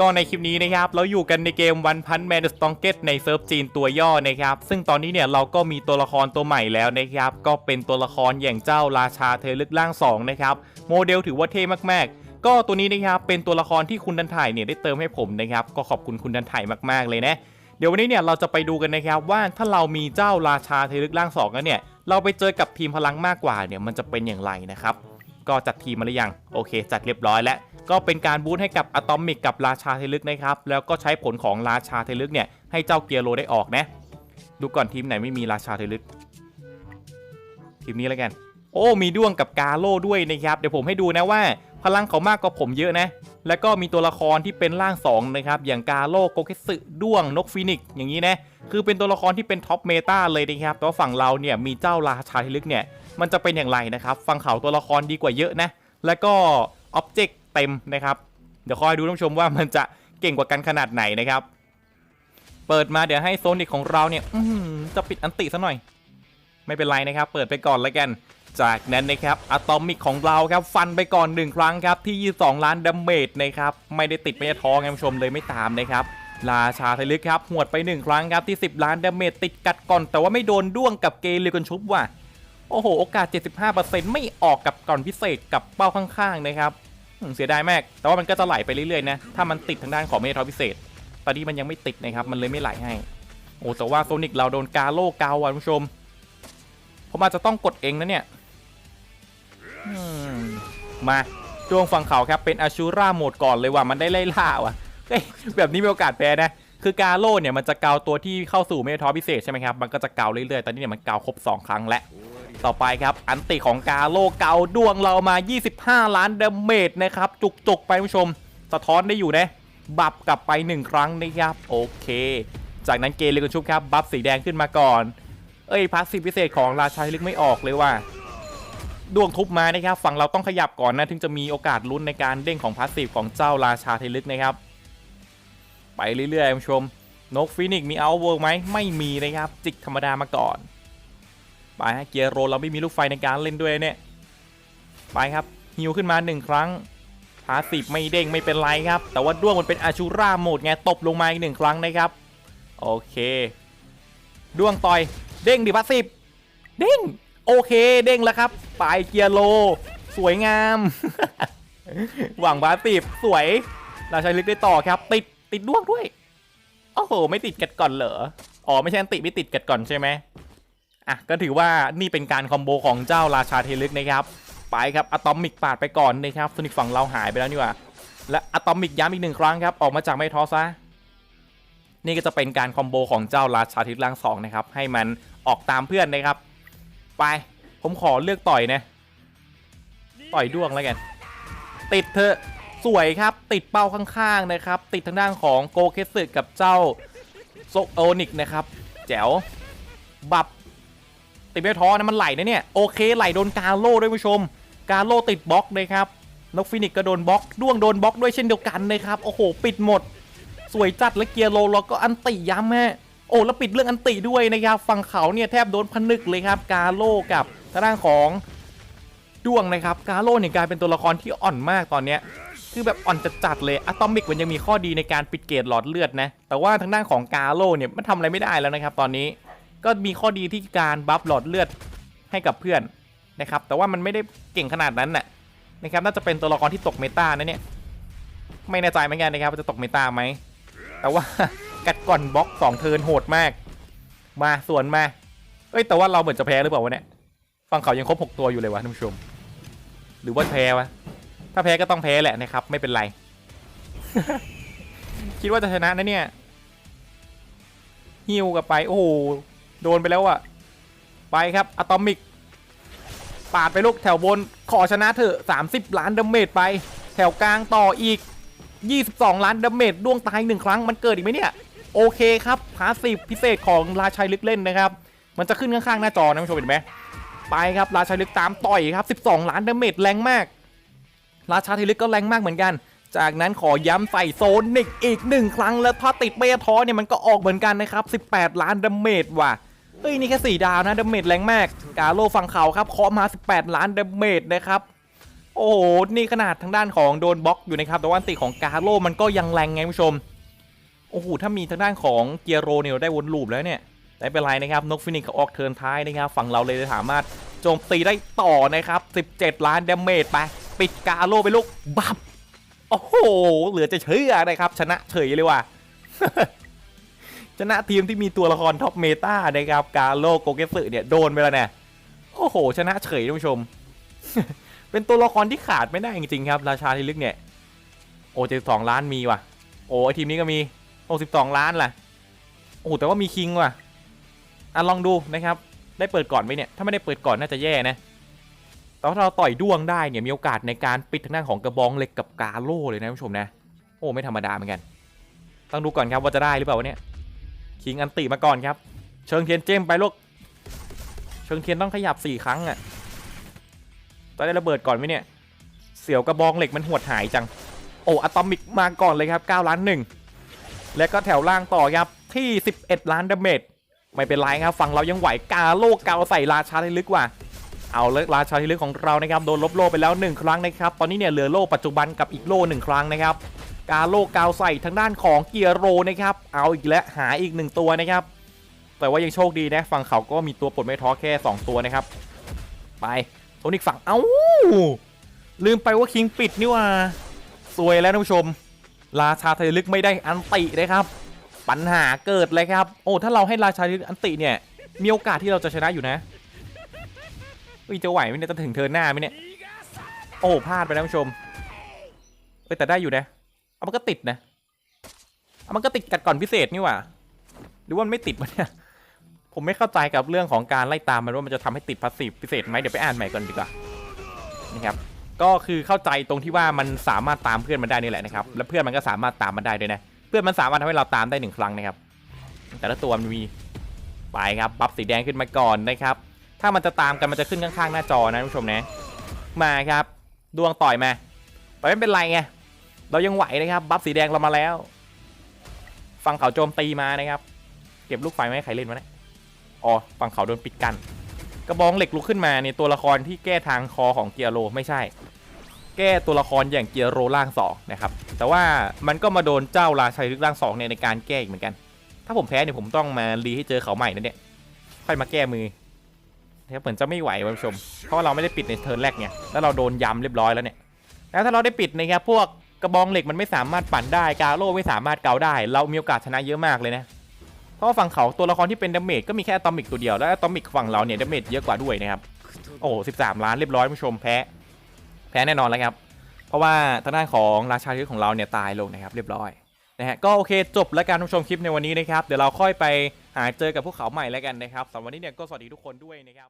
ก็ในคลิปนี้นะครับเราอยู่กันในเกมวันพันแมนสตองเกตในเซิร์ฟจีนตัวย่อนะครับซึ่งตอนนี้เนี่ยเราก็มีตัวละครตัวใหม่แล้วนะครับก็เป็นตัวละครอย่างเจ้าราชาเทลึกล่าง2นะครับโมเดลถือว่าเท่มากๆก็ตัวนี้นะครับเป็นตัวละครที่คุณดันถ่ายเนี่ยได้เติมให้ผมนะครับก็ขอบคุณคุณดันถ่ายมากๆเลยนะเดี๋ยววันนี้เนี่ยเราจะไปดูกันนะครับว่าถ้าเรามีเจ้าราชาเทลึกล่าง2แล้วเนี่ยเราไปเจอกับทีมพลังมากกว่าเนี่ยมันจะเป็นอย่างไรนะครับก็จัดทีมมาหรือยังโอเค จัดเรียบร้อยแล้ว ก็เป็นการบูทให้กับอะตอมิกกับราชาเทลึกนะครับ แล้วก็ใช้ผลของราชาเทลึกเนี่ยให้เจ้าเกียร์โรได้ออกนะ ดูก่อนทีมไหนไม่มีราชาเทลึก ทีมนี้แล้วกัน โอ้มีด้วงกับกาโร่ด้วยนะครับ เดี๋ยวผมให้ดูนะว่า พลังเขามากกว่าผมเยอะนะ แล้วก็มีตัวละครที่เป็นร่างสองนะครับอย่างกาโร่โกเคสึด้วงนกฟินิกอย่างนี้นะคือเป็นตัวละครที่เป็นท็อปเมตาเลยนะครับแต่ว่าฝั่งเราเนี่ยมีเจ้าราชาเทลึกเนี่ยมันจะเป็นอย่างไรนะครับฟังเขาตัวละครดีกว่าเยอะนะแล้วก็อ็อบเจกต์เต็มนะครับ เดี๋ยวคอยดูท่านผู้ชมว่ามันจะเก่งกว่ากันขนาดไหนนะครับ เปิดมาเดี๋ยวให้โซนิกของเราเนี่ยอืจะปิดอันติซะหน่อย ไม่เป็นไรนะครับ เปิดไปก่อนแล้วกัน จากนั้นนะครับอะตอมิกของเราครับฟันไปก่อนหนึ่งครั้งครับที่ 22 ล้านดาเมจนะครับไม่ได้ติดไม่ได้ท้องท่านผู้ชมเลยไม่ตามนะครับราชาไทลึกครับหวดไป 1 ครั้งครับที่ 10 ล้านดาเมจติดกัดก่อน แต่ว่าไม่โดนด้วงกับเกเรกันชุบว่ะ โอ้โห โอกาส 75%ไม่ออกกับก่อนพิเศษกับเป้าข้างๆนะครับ เสียดายมาก แต่ว่ามันก็จะไหลไปเรื่อยๆนะ ถ้ามันติดทางด้านของเมทอพิเศษ ตอนนี้มันยังไม่ติดนะครับ มันเลยไม่ไหลให้ โอ้แต่ว่าโซนิกเราโดนกาโลกาอะคุณผู้ชม ผมอาจจะต้องกดเองนะเนี่ยมาดวงฝั่งเขาครับเป็นอาชูราโหมดก่อนเลยว่ะ มันได้ไล่ล่าว่ะเฮ้ยแบบนี้มีโอกาสแพ้นะ คือกาโลเนี่ยมันจะเกาตัวที่เข้าสู่เมทอพิเศษใช่ไหมครับ มันก็จะเกาเรื่อยๆ ตอนนี้เนี่ยมันเกาครบ 2 ครั้งแล้ว ต่อไปครับ อันติของกาโลเกาดวงเรามา 25 ล้านเดเมจนะครับ จุกๆ ไปผู้ชม สะท้อนได้อยู่นะ บัฟกลับไป 1 ครั้งนะครับ โอเค จากนั้นเกเรกันชุบครับ บัฟสีแดงขึ้นมาก่อน เอ้ยพาสซีฟพิเศษของราชาลึกไม่ออกเลยว่าดวงทุบมานะครับ ฝั่งเราต้องขยับก่อนนะ ถึงจะมีโอกาสลุ้นในการเด้งของพาสซีฟของเจ้าราชาเทลึกนะครับ ไปเรื่อยๆผู้ชม นกฟินิกซ์มีเอาเวิร์กไหมไม่มีนะครับ จิกธรรมดามาก่อน ไปฮะเกียร์โรเราไม่มีลูกไฟในการเล่นด้วยเนี่ยไปครับฮิวขึ้นมาหนึ่งครั้งพาสิบไม่เด้งไม่เป็นไรครับ แต่ว่าด้วงมันเป็นอาชูราโหมดไงตบลงมาอีกหนึ่งครั้งนะครับโอเค ด้วงต่อยเด้งดิพาสิบเด้งโอเคเด้งแล้วครับปลายเกียร์โล สวยงาม หวังพาสิบสวย เราใช้ลึกได้ต่อครับ ติดติดด้วงด้วยโอ้โห ไม่ติดกัดก่อนเหรออ๋อไม่ใช่ติไม่ติดกัดก่อนใช่ไหม อะก็ถือว่านี่เป็นการคอมโบของเจ้าราชาเทลึกนะครับไปครับอะตอมิกปาดไปก่อนนะครับโซนิกฝั่งเราหายไปแล้วนี่ว่าและอะตอมิกย้ำอีกหนึ่งครั้งครับออกมาจากไม่ท้อซะนี่ก็จะเป็นการคอมโบของเจ้าราชาเทลึกล่างสองนะครับให้มันออกตามเพื่อนนะครับ ไปผมขอเลือกต่อยนะต่อยด้วงแล้วกัน ติดเถอสวยครับ ติดเป้าข้างๆนะครับ ติดทางด้านของโกเคสึกับเจ้าโซโอนิกนะครับ แจ๋วบับ ติดไม่ท้อนะมันไหลนะเนี่ยโอเคไหลโดนกาโล่ด้วยผู้ชม กาโล่ติดบล็อกเลยครับนกฟินิกก็โดนบล็อกด้วงโดนบล็อกด้วยเช่นเดียวกันนะครับโอ้โห ปิดหมด สวยจัดและเกียร์โลเราก็อันติย้ำฮะโอ้แล้วปิดเรื่องอันติด้วยนะครับฝั่งเขาเนี่ยแทบโดนพนึกเลยครับกาโล่กับทางด้านของด้วงนะครับกาโล่เนี่ยกลายเป็นตัวละครที่อ่อนมากตอนเนี้ยคือแบบอ่อนจัดๆเลยอะตอมิกมันยังมีข้อดีในการปิดเกตหลอดเลือดนะแต่ว่าทางด้านของกาโลเนี่ยมันทำอะไรไม่ได้แล้วนะครับตอนนี้ ก็มีข้อดีที่การบัฟหลอดเลือดให้กับเพื่อนนะครับ แต่ว่ามันไม่ได้เก่งขนาดนั้นน่ะนะครับ น่าจะเป็นตัวละครที่ตกเมตานะเนี่ย ไม่แน่ใจเหมือนกันนะครับว่าจะตกเมตาไหม แต่ว่ากัดก่อนบล็อกสองเทิร์นโหดมาก มาส่วนมา เอ้ยแต่ว่าเราเหมือนจะแพ้หรือเปล่าวะเนี่ย ฝั่งเขายังครบหกตัวอยู่เลยวะท่านผู้ชม หรือว่าแพ้วะ ถ้าแพ้ก็ต้องแพ้แหละนะครับ ไม่เป็นไร คิดว่าจะชนะนะเนี่ยฮิวกับไป โอ้โห โดนไปแล้วอะไปครับอะตอมิกปาดไปลูกแถวบนขอชนะเถอะ 30 ล้านดาเมจไป แถวกลางต่ออีก 22 ล้านดาเมจดวงตายหนึ่งครั้งมันเกิดอีกไหมเนี่ย โอเคครับพาสซีฟพิเศษของราชัยลึกเล่นนะครับ มันจะขึ้นข้างๆหน้าจอนะผู้ชมเห็นไหมไปครับราชัยลึกตามต่อยครับ 12 ล้านดาเมจแรงมาก ราชาเทลึกก็แรงมากเหมือนกัน จากนั้นขอย้ำใส่โซนิกอีกหนึ่งครั้งแล้วถ้าติดเบทอเนี่ยมันก็ออกเหมือนกันนะครับ 18 ล้านดาเมจว่ะ เฮ้ยนี่แค่ 4 ดาวนะดาเมจแรงมากกาโลฝั่งเขาครับเคาะมา 18 ล้านดาเมจนะครับโอ้โหนี่ขนาดทางด้านของโดนบล็อกอยู่นะครับแต่ว่าอันติของกาโร่มันก็ยังแรงไงผู้ชมโอ้โหถ้ามีทางด้านของเกียร์โรเนี่ยเราได้วนลูปแล้วเนี่ยไม่เป็นไรนะครับนกฟินิกส์ออกเทิร์นท้ายนะครับฝั่งเราเลยสามารถโจมตีได้ต่อนะครับ 17 ล้านดาเมจไปปิดกาโร่ไปลูกบับโอ้โหเหลือจะเชื่อนะครับชนะเฉยเลยว่ะ ชนะทีมที่มีตัวละครท็อปเมตานะครับกาโลโกเกสึเนี่ยโดนไปแล้วเนี่ยโอ้โห ชนะเฉยท่านผู้ชม เป็นตัวละครที่ขาดไม่ได้จริงๆครับ ราชาที่ลึกเนี่ย โอ้เจ็ดสองล้านมีว่ะ โอ้ไอทีมนี้ก็มีโอ้สิบสองล้านล่ะ โอ้แต่ว่ามีคิงว่ะอะลองดูนะครับ ได้เปิดก่อนไหมเนี่ย ถ้าไม่ได้เปิดก่อนน่าจะแย่นะแต่ว่าถ้าเราต่อยด้วงได้เนี่ยมีโอกาสในการปิดทางด้านของกระบองเหล็กกับกาโล่เลยนะท่านผู้ชมนะ โอ้ไม่ธรรมดาเหมือนกัน ต้องดูก่อนครับว่าจะได้หรือเปล่าวะเนี่ย คิงอันติมาก่อนครับ เชิงเทียนเจมไปลูก เชิงเทียนต้องขยับสี่ครั้งอะ่ะต้องได้ระเบิดก่อนไหมเนี่ย เสียวกระบองเหล็กมันหวดหายจัง โอ้อะตอมิกมาก่อนเลยครับ9ล้านหนึ่งและก็แถวล่างต่อครับที่ 11 ล้านดาเมจไม่เป็นไรครับฝั่งเรายังไหวกาโลกเกาใส่ราชาที่ลึกว่า เอาเลยราชาที่ลึกของเรานะครับโดนลบโล่ไปแล้ว 1 ครั้งนะครับ ตอนนี้เนี่ยเหลือโล่ปัจจุบันกับอีกโล่หนึ่งครั้งนะครับ กาโลกเกาใส่ทางด้านของเกียร์โรนะครับ เอาอีกแล้วหาอีกหนึ่งตัวนะครับ แต่ว่ายังโชคดีนะฝั่งเขาก็มีตัวปลดไม่ท้อแค่ 2 ตัวนะครับ ไปโทนิกฝั่งเอ้าลืมไปว่าคิงปิดนี่ว่าสวยแล้วท่านผู้ชม ราชาทะเลลึกไม่ได้อันตินะครับ ปัญหาเกิดเลยครับ โอ้ถ้าเราให้ราชาทะเลลึกอันติเนี่ย มีโอกาสที่เราจะชนะอยู่นะเอ้ยจะไหวไหมเนี่ยจะถึงเทิร์นหน้าไหมเนี่ย โอ้พลาดไปแล้วท่านผู้ชมเอ้ยแต่ได้อยู่นะ มันก็ติดนะมันก็ติดกัดก่อนพิเศษนี่หว่า หรือว่ามันไม่ติดวะเนี่ย ผมไม่เข้าใจกับเรื่องของการไล่ตามมันว่ามันจะทำให้ติดพาสซีฟพิเศษไหมเดี๋ยวไปอ่านใหม่ก่อนดีกว่านี่ครับ ก็คือเข้าใจตรงที่ว่ามันสามารถตามเพื่อนมันได้นี่แหละนะครับ และเพื่อนมันก็สามารถตามมันได้ด้วยนะ เพื่อนมันสามารถทำให้เราตามได้หนึ่งครั้งนะครับ แต่ละตัวมันมี ไปครับบัฟสีแดงขึ้นมาก่อนนะครับ ถ้ามันจะตามกันมันจะขึ้นข้างๆหน้าจอนะท่านผู้ชมนะ มาครับ ดวงต่อยมาแต่ไม่เป็นไรไง เรายังไหวนะครับ บัฟสีแดงเรามาแล้วฟังเขาโจมตีมานะครับ เก็บลูกไฟไม่ให้ใครเล่นวะเนี่ยอ๋อฟังเขาโดนปิดกัน กระบองเหล็กลุกขึ้นมาเนี่ยตัวละครที่แก้ทางคอของเกียร์โรไม่ใช่ แก้ตัวละครอย่างเกียร์โรล่างสองนะครับ แต่ว่ามันก็มาโดนเจ้าราชัยลึกล่างสองเนี่ยในการแก้อีกเหมือนกัน ถ้าผมแพ้เนี่ยผมต้องมารีให้เจอเขาใหม่นั่นเนี่ยค่อยมาแก้มือนะครับเหมือนจะไม่ไหวคุณผู้ชม เพราะว่าเราไม่ได้ปิดในเทิร์นแรกไงแล้วเราโดนย้ำเรียบร้อยแล้วเนี่ยแล้วถ้าเราได้ปิดนะครับพวก กระบองเหล็กมันไม่สามารถปั่นได้กาโร่ไม่สามารถเกาได้ เรามีโอกาสชนะเยอะมากเลยนะเพราะว่าฝั่งเขาตัวละครที่เป็นดาเมจก็มีแค่อะตอมิกตัวเดียวแล้วอะตอมิกฝั่งเราเนี่ยดาเมจเยอะกว่าด้วยนะครับโอ้โหสิบสามล้านเรียบร้อยผู้ชมแพ้แพ้แน่นอนแล้วครับเพราะว่าทางด้านของราชาที่ของเราเนี่ยตายลงนะครับเรียบร้อยนะฮะก็โอเคจบแล้วการชมคลิปในวันนี้นะครับเดี๋ยวเราค่อยไปหาเจอกับพวกเขาใหม่แล้วกันนะครับสำหรับวันนี้เนี่ยก็สวัสดีทุกคนด้วยนะครับ